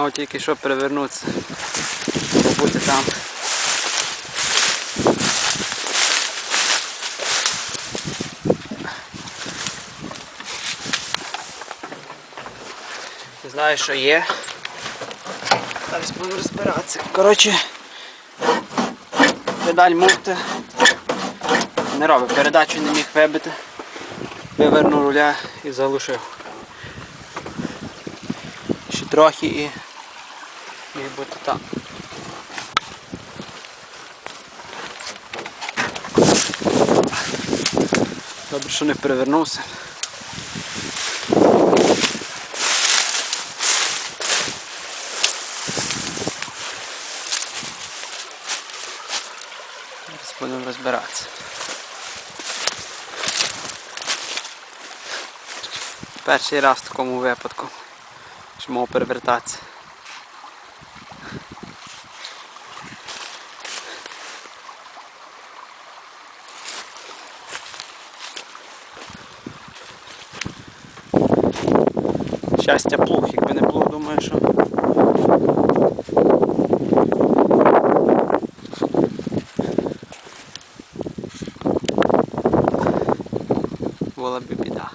Мав тільки що перевернутися. Побути там. Не знаю, що є. Зараз будемо розбиратися. Коротше, педаль муфти. Не робить, передачу не міг вибити. Вивернув руля і залишив. Ще трохи і міг бути там. Добре, що не перевернувся. Зараз будемо розбиратися. Перший раз в такому випадку, що мав перевертатися. Щастя плуг, якби не було, думаю, що. Була б біда.